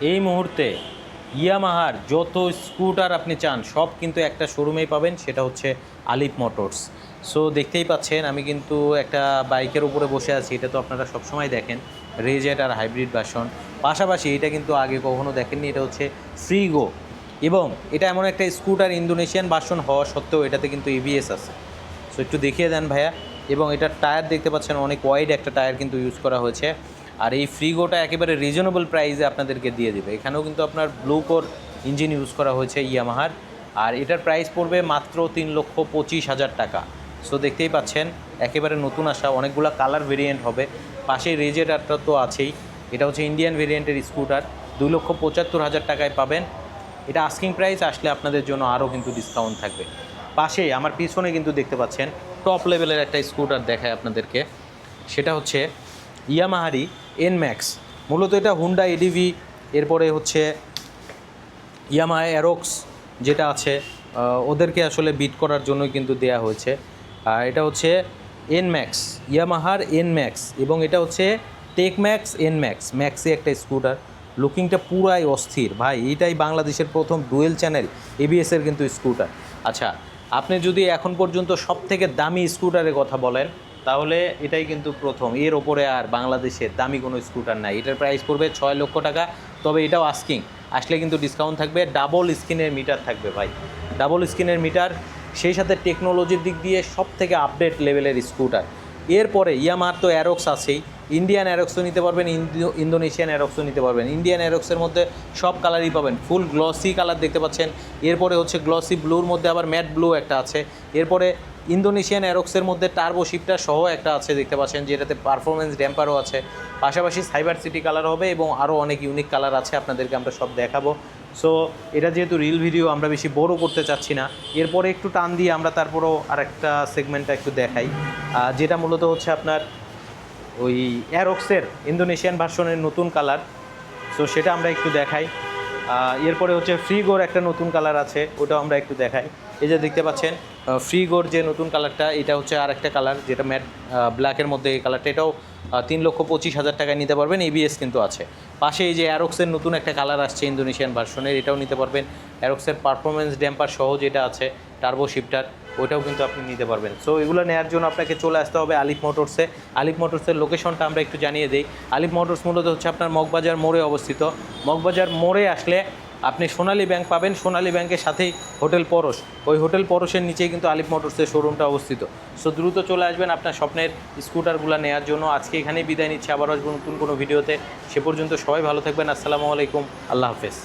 এই মুহূর্তে ইয়ামাহার যত স্কুটার আপনি চান, সব কিন্তু একটা শোরুমেই পাবেন, সেটা হচ্ছে আলিফ মোটরস। সো দেখতেই পাচ্ছেন, আমি কিন্তু একটা বাইকের উপরে বসে আছি, এটা তো আপনারা সবসময় দেখেন রেজেট আর হাইব্রিড বাসন পাশাপাশি এটা কিন্তু আগে কখনো দেখেননি, এটা হচ্ছে ফ্রিগো। এবং এটা এমন একটা স্কুটার ইন্দোনেশিয়ান বাসন হওয়া সত্ত্বেও এটাতে কিন্তু এবিএস আছে। সো একটু দেখিয়ে দেন ভাইয়া। এবং এটার টায়ার দেখতে পাচ্ছেন, অনেক ওয়াইড একটা টায়ার কিন্তু ইউজ করা হয়েছে। আর এই ফ্রিগোটা একেবারে রিজনেবল প্রাইসে আপনাদেরকে দিয়ে দেবে। এখানেও কিন্তু আপনার ব্লু কোর ইঞ্জিন ইউজ করা হয়েছে ইয়ামাহার আর এটার প্রাইস পড়বে মাত্র তিন লক্ষ পঁচিশ হাজার টাকা। সো দেখতেই পাচ্ছেন, একেবারে নতুন আসা, অনেকগুলো কালার ভেরিয়েন্ট হবে। পাশে রেজেটারটা তো আছেই। এটা হচ্ছে ইন্ডিয়ান ভেরিয়েন্টের স্কুটার দুই লক্ষ পঁচাত্তর হাজার টাকায় পাবেন। এটা আস্কিং প্রাইস আসলে আপনাদের জন্য আরও কিন্তু ডিসকাউন্ট থাকবে। পাশে, আমার পিছনে কিন্তু দেখতে পাচ্ছেন টপ লেভেলের একটা স্কুটার দেখায় আপনাদেরকে। সেটা হচ্ছে ইয়ামাহারি এন ম্যাক্স মূলত এটা হুন্ডা এডিভি এরপরে হচ্ছে ইয়ামা অ্যারোক্স যেটা আছে ওদেরকে আসলে বিট করার জন্যই কিন্তু দেয়া হয়েছে। আর এটা হচ্ছে এন ম্যাক্স ইয়ামাহার এন ম্যাক্স এবং এটা হচ্ছে tech max N max maxi একটা স্কুটার লুকিংটা পুরাই অস্থির। ভাই, এটাই বাংলাদেশের প্রথম ডুয়েল চ্যানেল এবিএসের কিন্তু স্কুটার আচ্ছা আপনি যদি এখন পর্যন্ত সব থেকে দামি স্কুটারের কথা বলেন তাহলে এটাই কিন্তু প্রথম। এর ওপরে আর বাংলাদেশের দামি কোনো স্কুটার নাই। এটার প্রাইস পড়বে ছয় লক্ষ টাকা। তবে এটাও আস্কিং আসলে কিন্তু ডিসকাউন্ট থাকবে। ডাবল স্ক্রিনের মিটার থাকবে ভাই। ডাবল স্ক্রিনের মিটার সেই সাথে টেকনোলজির দিক দিয়ে সব থেকে আপডেট লেভেলের স্কুটার এরপরে ইয়ামার তো অ্যারোক্স আছেই। ইন্ডিয়ান অ্যারক্সও নিতে পারবেন ইন্দো- ইন্দোনেশিয়ান অ্যারক্সও নিতে পারবেন। ইন্ডিয়ান অ্যারক্সের মধ্যে সব কালারই পাবেন ফুল গ্লসি কালার দেখতে পাচ্ছেন। এরপরে হচ্ছে গ্লসি ব্লুর মধ্যে আবার ম্যাট ব্লু একটা আছে। এরপরে ইন্দোনেশিয়ান অ্যারক্সের মধ্যে টার্বো শিপটা সহ একটা আছে দেখতে পাচ্ছেন, যেটাতে পারফরমেন্স ড্যাম্পারও আছে। পাশাপাশি সাইবার সিটি কালার হবে এবং আরও অনেক ইউনিক কালার আছে আপনাদেরকে আমরা সব দেখাবো। সো এটা যেহেতু রিল ভিডিও আমরা বেশি বড় করতে চাচ্ছি না। এরপরে একটু টান দিয়ে আমরা তারপরও আরেকটা সেগমেন্টটা একটু দেখাই। যেটা মূলত হচ্ছে আপনার ওই অ্যারক্সের ইন্দোনেশিয়ান ভার্সনের নতুন কালার সো সেটা আমরা একটু দেখাই। এরপরে হচ্ছে ফ্রিগোর একটা নতুন কালার আছে, ওটাও আমরা একটু দেখাই। এই যে দেখতে পাচ্ছেন ফ্রিগোর যে নতুন কালারটা এটা হচ্ছে আর একটা কালার যেটা ম্যাট ব্ল্যাকের মধ্যে এই কালারটা এটাও তিন লক্ষ পঁচিশ হাজার টাকায় নিতে পারবেন। এবিএস কিন্তু আছে। পাশে এই যে অ্যারক্সের নতুন একটা কালার আসছে ইন্দোনেশিয়ান ভার্সনের এটাও নিতে পারবেন। অ্যারক্সের পারফরমেন্স ড্যাম্পার সহ যেটা আছে টার্বো শিফটার ওইটাও কিন্তু আপনি নিতে পারবেন। সো এগুলো নেওয়ার জন্য আপনাকে চলে আসতে হবে আলিফ মোটরসে। আলিফ মোটরসের লোকেশনটা আমরা একটু জানিয়ে দিই। আলিফ মোটরস মূলত হচ্ছে আপনার মগবাজার মোড়ে অবস্থিত। মগবাজার মোড়ে আসলে আপনি সোনালী ব্যাংক পাবেন। সোনালী ব্যাংকের সাথেই হোটেল পরশ। ওই হোটেল পরশের নিচেই কিন্তু আলিফ মোটরসের শোরুমটা অবস্থিত। সো দ্রুত চলে আসবেন আপনার স্বপ্নের স্কুটারগুলো নেওয়ার জন্য। আজকে এখানেই বিদায় নিচ্ছে। আবার আসব নতুন কোনো ভিডিওতে। সে পর্যন্ত সবাই ভালো থাকবেন। আসসালামু আলাইকুম। আল্লাহ হাফেজ।